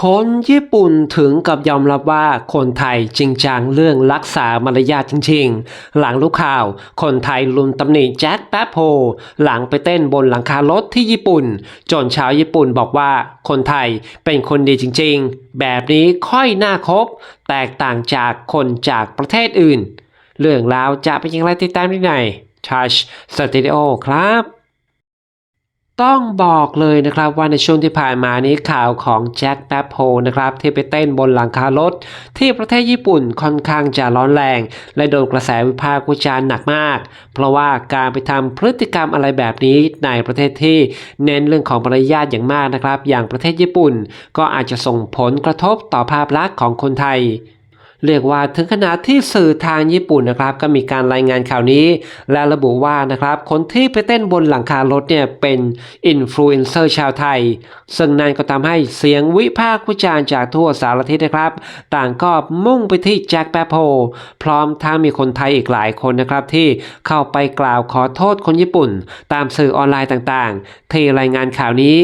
คนญี่ปุ่นถึงกับยอมรับว่าคนไทยจริงจังเรื่องรักษามารยาทจริงๆ หลังรู้ข่าว คนไทยลุมตำหนิแจ็คแป๊บโฮหลังไปเต้นบนหลังคารถที่ญี่ปุ่น จนชาวญี่ปุ่นบอกว่าคนไทยเป็นคนดีจริงๆ แบบนี้ค่อยน่าคบ แตกต่างจากคนจากประเทศอื่น เรื่องราวจะเป็นอย่างไรติดตามได้ใน Touch Studio ครับ ต้องบอกเลยนะครับว่าในช่วงที่ผ่านมานี้ข่าวของแจ็คแป๊บโฮนะครับที่ไปเต้นบนหลังคารถ ที่ประเทศญี่ปุ่นค่อนข้างจะร้อนแรง และโดนกระแสวิพากษ์วิจารณ์หนักมาก เพราะว่าการไปทำพฤติกรรมอะไรแบบนี้ในประเทศที่เน้นเรื่องของมารยาทอย่างมากนะครับ อย่างประเทศญี่ปุ่น ก็อาจจะส่งผลกระทบต่อภาพลักษณ์ของคนไทย เรียกว่าถึงขนาดที่สื่อทางญี่ปุ่นนะครับก็มีการรายงานข่าวนี้ และระบุว่านะครับคนที่ไปเต้นบนหลังคารถเนี่ยเป็นอินฟลูเอนเซอร์ชาวไทย ซึ่งนั่นก็ทำให้เสียงวิพากษ์วิจารณ์จากทั่วสารทิศนะครับ ต่างก็มุ่งไปที่แจ็คแปโฮพร้อมทั้งมีคนไทยอีกหลายคนนะครับที่เข้าไปกล่าวขอโทษคนญี่ปุ่น ตามสื่อออนไลน์ต่างๆ ที่รายงานข่าวนี้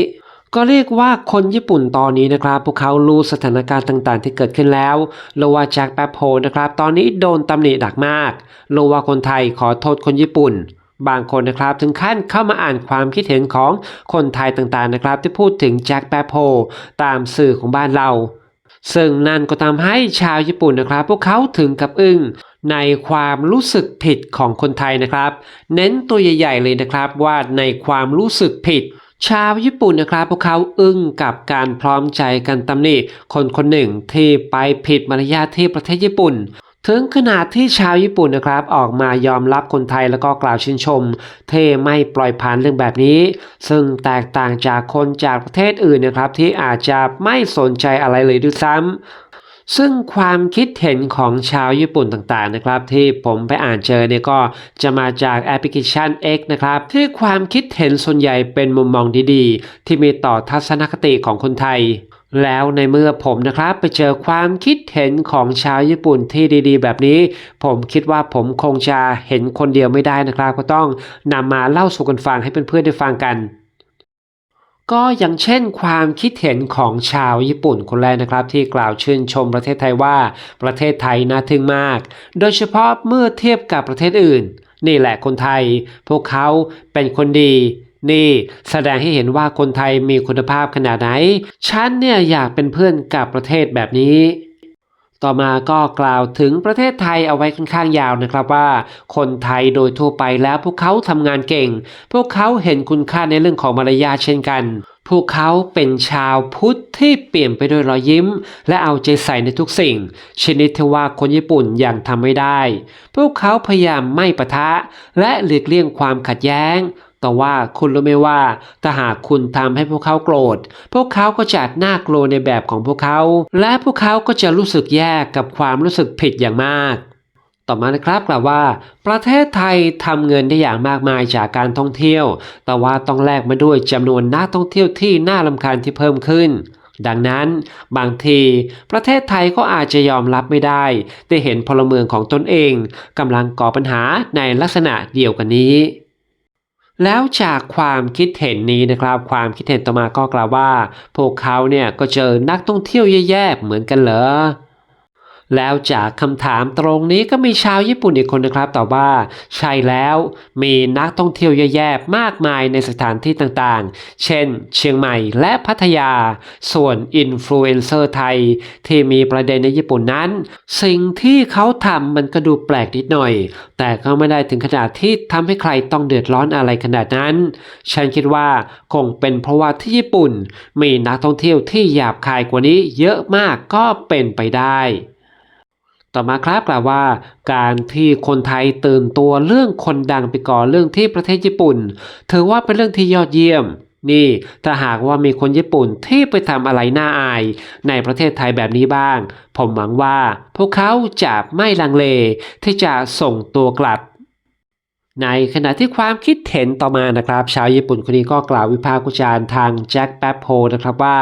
ก็เรียกว่าคนญี่ปุ่นตอนนี้นะครับพวกเขารู้สถานการณ์ต่างๆ ที่เกิดขึ้นแล้วรู้ว่าแจ็คแป๊บโฮนะครับตอนนี้โดนตำหนิหนักมากรู้ว่าคนไทยขอโทษคนญี่ปุ่น บางคนนะครับถึงขั้นเข้ามาอ่านความคิดเห็นของคนไทยต่างๆนะครับที่พูดถึงแจ็คแป๊บโฮตามสื่อของบ้านเรา ซึ่งนั่นก็ทำให้ชาวญี่ปุ่นนะครับ พวกเขาถึงกับอึ้งในความรู้สึกผิดของคนไทยนะครับ เน้นตัวใหญ่ ๆ เลยนะครับว่าในความรู้สึกผิด ชาวญี่ปุ่นนะครับพวกเขาอึ้งกับการพร้อมใจกันตำหนิคนคนหนึ่งที่ไปผิดมารยาทที่ประเทศญี่ปุ่น ถึงขนาดที่ชาวญี่ปุ่นนะครับออกมายอมรับคนไทยแล้วก็กล่าวชื่นชม เทไม่ปล่อยผ่านเรื่องแบบนี้ ซึ่งแตกต่างจากคนจากประเทศอื่นนะครับที่อาจจะไม่สนใจอะไรเลยด้วยซ้ำ ซึ่งความคิดเห็นของชาวญี่ปุ่นต่างๆนะครับ ที่ผมไปอ่านเจอเนี่ยก็จะมาจากแอปพลิเคชัน X นะครับ ที่ความคิดเห็นส่วนใหญ่เป็นมุมมองดีๆ ที่มีต่อทัศนคติของคนไทย แล้วในเมื่อผมนะครับไปเจอความคิดเห็นของชาวญี่ปุ่นที่ดีๆ แบบนี้ ผมคิดว่าผมคงจะเห็นคนเดียวไม่ได้นะครับ ก็ต้องนำมาเล่าสู่กันฟังให้เพื่อนๆได้ฟังกัน ก็อย่างเช่นความคิดเห็นของชาวญี่ปุ่นคนแรกนะครับ ที่กล่าวชื่นชมประเทศไทยว่าประเทศไทยน่าทึ่งมาก โดยเฉพาะเมื่อเทียบกับประเทศอื่น นี่แหละคนไทย พวกเขาเป็นคนดีนี่แสดงให้เห็นว่าคนไทยมีคุณภาพขนาดไหน ฉันเนี่ยอยากเป็นเพื่อนกับประเทศแบบนี้ ต่อมาก็กล่าวถึงประเทศไทยเอาไว้ค่อนข้างยาวนะครับว่า คนไทยโดยทั่วไปแล้วพวกเขาทำงานเก่ง พวกเขาเห็นคุณค่าในเรื่องของมารยาทเช่นกัน พวกเขาเป็นชาวพุทธที่เปลี่ยนไปด้วยรอยยิ้ม และเอาใจใส่ในทุกสิ่ง ชนิดที่ว่าคนญี่ปุ่นยังทำไม่ได้ พวกเขาพยายามไม่ปะทะ และหลีกเลี่ยงความขัดแย้ง แต่ว่าคุณรู้ไหมว่าถ้าหากคุณทำให้พวกเขาโกรธ พวกเขาก็จะน่ากลัวในแบบของพวกเขา และพวกเขาก็จะรู้สึกแย่กับความรู้สึกผิดอย่างมาก ต่อมานะครับกล่าวว่า ประเทศไทยทำเงินได้อย่างมากมายจากการท่องเที่ยว แต่ว่าต้องแลกมาด้วยจำนวนนักท่องเที่ยวที่น่ารำคาญที่เพิ่มขึ้นดังนั้นบางทีประเทศไทยก็อาจจะยอมรับไม่ได้ ได้เห็นพลเมืองของตนเองกำลังก่อปัญหาในลักษณะเดียวกันนี้ แล้วจากความคิดเห็นนี้นะครับ ความคิดเห็นต่อมาก็กล่าวว่า พวกเขาเนี่ยก็เจอนักท่องเที่ยวแย่ๆเหมือนกันเหรอ แล้วจากคำถามตรงนี้ก็มีชาวญี่ปุ่นอีกคนนะครับตอบว่า ใช่แล้วมีนักท่องเที่ยวแย่ๆมากมายในสถานที่ต่างๆ เช่น เชียงใหม่และพัทยา ส่วนอินฟลูเอนเซอร์ไทย ที่มีประเด็นในญี่ปุ่นนั้น สิ่งที่เขาทำมันก็ดูแปลกนิดหน่อย แต่ก็ไม่ได้ถึงขนาดที่ทำให้ใครต้องเดือดร้อนอะไรขนาดนั้น ฉันคิดว่าคงเป็นเพราะว่าที่ญี่ปุ่น มีนักท่องเที่ยวที่หยาบคายกว่านี้เยอะมากก็เป็นไปได้ ต่อมาครับกล่าวว่า การที่คนไทยตื่นตัวเรื่องคนดังไปก่อนเรื่องที่ประเทศญี่ปุ่น ถือว่าเป็นเรื่องที่ยอดเยี่ยมนี่ถ้าหากว่ามีคนญี่ปุ่นที่ไปทำอะไรน่าอาย ในประเทศไทยแบบนี้บ้าง ผมหวังว่า พวกเขาจะไม่ลังเลที่จะส่งตัวกลับ ในขณะที่ความคิดเห็นต่อมานะครับ ชาวญี่ปุ่นคนนี้ก็กล่าววิพากษ์วิจารณ์ทางแจ็คแป๊บโฮนะครับว่า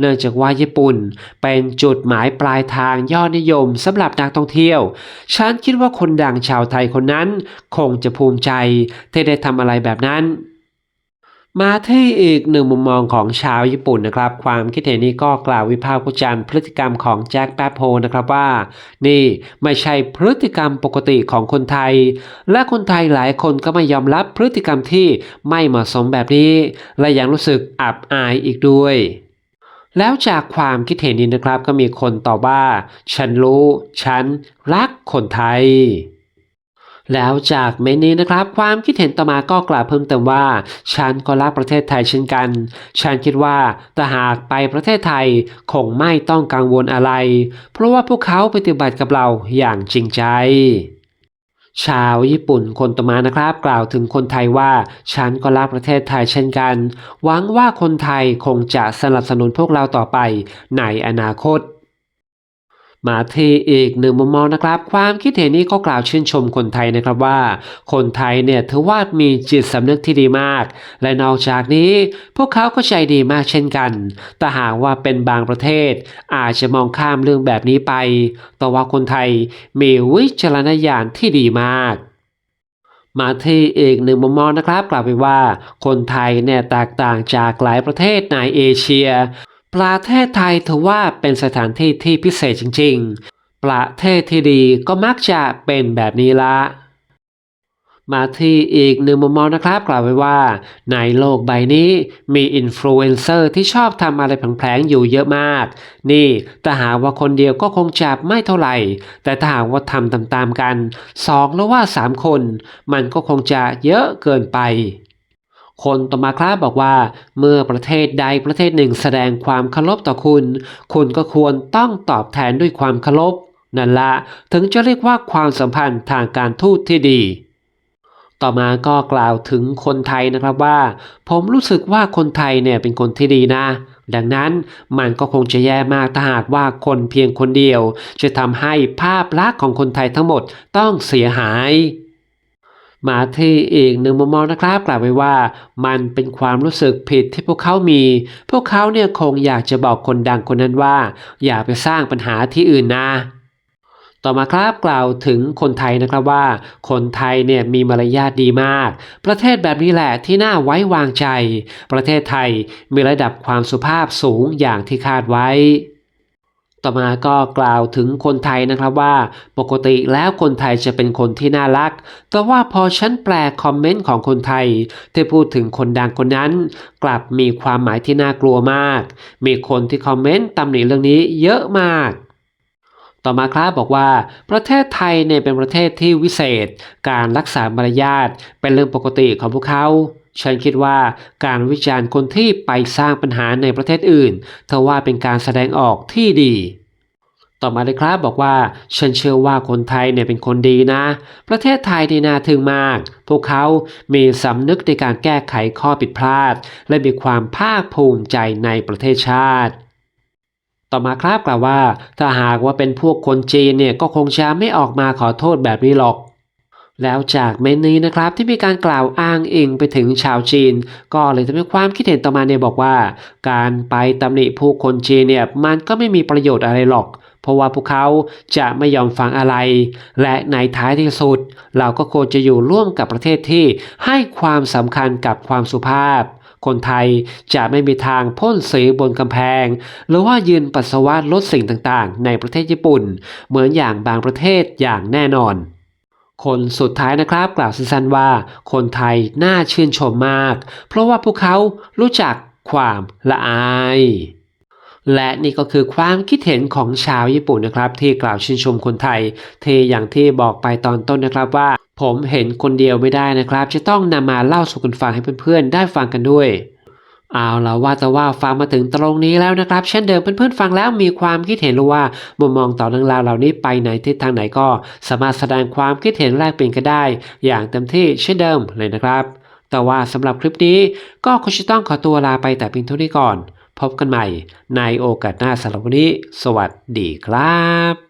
เนื่องจากว่าญี่ปุ่นเป็นจุดหมายปลายทางยอดนิยมสำหรับนักท่องเที่ยว ฉันคิดว่าคนดังชาวไทยคนนั้น คงจะภูมิใจที่ได้ทำอะไรแบบนั้น มาที่อีกหนึ่งมุมมองของชาวญี่ปุ่นนะครับ ความคิดเห็นนี้ก็กล่าววิพากษ์วิจารณ์พฤติกรรมของแจ็คแป๊บโฮนะครับว่า นี่ไม่ใช่พฤติกรรมปกติของคนไทย และคนไทยหลายคนก็ไม่ยอมรับพฤติกรรมที่ไม่เหมาะสมแบบนี้ และยังรู้สึกอับอายอีกด้วยแล้วจากความคิดเห็นนี้นะครับก็มีคนตอบว่า ฉันรู้ ฉันรักคนไทย แล้วจากเมนนี้นะครับ ความคิดเห็นต่อมาก็กล่าวเพิ่มเติมว่า ฉันก็รักประเทศไทยเช่นกัน ฉันคิดว่าถ้าหากไปประเทศไทยคงไม่ต้องกังวลอะไร เพราะว่าพวกเขาปฏิบัติกับเราอย่างจริงใจชาวญี่ปุ่นคนต่อมานะครับ กล่าวถึงคนไทยว่า ฉันก็รักประเทศไทยเช่นกัน หวังว่าคนไทยคงจะสนับสนุนพวกเราต่อไปในอนาคต มาที่อีกหนึ่งมุมมองนะครับ ความคิดเห็นนี้ก็กล่าวชื่นชมคนไทยนะครับว่า คนไทยเนี่ยถือว่ามีจิตสำนึกที่ดีมาก และนอกจากนี้ พวกเขาก็ใจดีมากเช่นกัน แต่หากว่าเป็นบางประเทศ อาจจะมองข้ามเรื่องแบบนี้ไป แต่ว่าคนไทยมีวิจารณญาณที่ดีมากมาที่อีกหนึ่งมุมมองนะครับ กล่าวไปว่า คนไทยเนี่ยแตกต่างจากหลายประเทศในเอเชีย ประเทศไทยถือว่าเป็นสถานที่ที่พิเศษจริง ๆ ประเทศที่ดีก็มักจะเป็นแบบนี้ละ มาที่อีกหนึ่งมุมมองนะครับ กล่าวไว้ว่า ในโลกใบนี้มีอินฟลูเอนเซอร์ที่ชอบทำอะไรแผลงๆอยู่เยอะมาก นี่แต่หากว่าคนเดียวก็คงจับไม่เท่าไหร่ แต่ถ้าหากว่าทำตามๆกันสองหรือว่าสามคน มันก็คงจะเยอะเกินไป คนต่อมาครับบอกว่า เมื่อประเทศใดประเทศหนึ่งแสดงความเคารพต่อคุณ คุณก็ควรต้องตอบแทนด้วยความเคารพนั่นละถึงจะเรียกว่าความสัมพันธ์ทางการทูตที่ดี ต่อมาก็กล่าวถึงคนไทยนะครับว่า ผมรู้สึกว่าคนไทยเนี่ยเป็นคนที่ดีนะ ดังนั้นมันก็คงจะแย่มากถ้าหากว่าคนเพียงคนเดียว จะทำให้ภาพลักษณ์ของคนไทยทั้งหมดต้องเสียหาย มาเที่อีกหนึ่งมุมมองนะครับ กล่าวไว้ว่า มันเป็นความรู้สึกผิดที่พวกเขามี พวกเขาเนี่ยคงอยากจะบอกคนดังคนนั้นว่า อย่าไปสร้างปัญหาที่อื่นนะต่อมาครับกล่าวถึงคนไทยนะครับว่า คนไทยเนี่ยมีมารยาทดีมาก ประเทศแบบนี้แหละที่น่าไว้วางใจ ประเทศไทยมีระดับความสุภาพสูงอย่างที่คาดไว้ ต่อมาก็กล่าวถึงคนไทยนะครับว่าปกติแล้วคนไทยจะเป็นคนที่น่ารัก แต่ว่าพอฉันแปลคอมเมนต์ของคนไทย ที่พูดถึงคนดังคนนั้น กลับมีความหมายที่น่ากลัวมาก มีคนที่คอมเมนต์ตำหนิเรื่องนี้เยอะมากต่อมาครับบอกว่าประเทศไทยเนี่ยเป็นประเทศที่วิเศษ การรักษามารยาทเป็นเรื่องปกติของพวกเขา ฉันคิดว่าการวิจารณ์คนที่ไปสร้างปัญหาในประเทศอื่นเทว่าเป็นการแสดงออกที่ดี ต่อมาเลยครับบอกว่าฉันเชื่อว่าคนไทยเนี่ยเป็นคนดีนะ ประเทศไทยดีน่าทึ่งมาก พวกเขามีสำนึกในการแก้ไขข้อผิดพลาด และมีความภาคภูมิใจในประเทศชาติต่อมาครับกล่าวว่าถ้าหากว่าเป็นพวกคนจีนเนี่ยก็คงจะไม่ออกมาขอโทษแบบนี้หรอก แล้วจากเมนนี้นะครับที่มีการกล่าวอ้างอิงไปถึงชาวจีน ก็เลยทำให้ความคิดเห็นต่อมาเนี่ยบอกว่า การไปตำหนิผู้คนจีนเนี่ยมันก็ไม่มีประโยชน์อะไรหรอก เพราะว่าพวกเขาจะไม่ยอมฟังอะไร และในท้ายที่สุด เราก็ควรจะอยู่ร่วมกับประเทศที่ให้ความสำคัญกับความสุภาพ คนไทยจะไม่มีทางพ่นสีบนกำแพง หรือว่ายืนปัสสาวะลดสิ่งต่างๆ ในประเทศญี่ปุ่น เหมือนอย่างบางประเทศอย่างแน่นอน คนสุดท้ายนะครับกล่าวสั้นๆว่า คนไทยน่าชื่นชมมาก เพราะว่าพวกเขารู้จักความละอายและนี่ก็คือความคิดเห็นของชาวญี่ปุ่นนะครับ ที่กล่าวชื่นชมคนไทยที่อย่างที่บอกไปตอนต้นนะครับว่า ผมเห็นคนเดียวไม่ได้นะครับ จะต้องนำมาเล่าสู่กันฟังให้เพื่อนๆ ได้ฟังกันด้วย เอาละว่าแต่ว่าฟังมาถึงตรงนี้แล้วนะครับ เช่นเดิมเพื่อนๆฟังแล้วมีความคิดเห็นหรือว่ามุมมองต่อเรื่องราวเหล่านี้ไปในทิศทางไหนก็สามารถแสดงความคิดเห็นแลกเปลี่ยนกันได้ อย่างเต็มที่เช่นเดิมเลยนะครับ แต่ว่าสำหรับคลิปนี้ก็คงจะต้องขอตัวลาไปแต่เพียงเท่านี้ก่อน พบกันใหม่ในโอกาสหน้าสำหรับวันนี้ สวัสดีครับ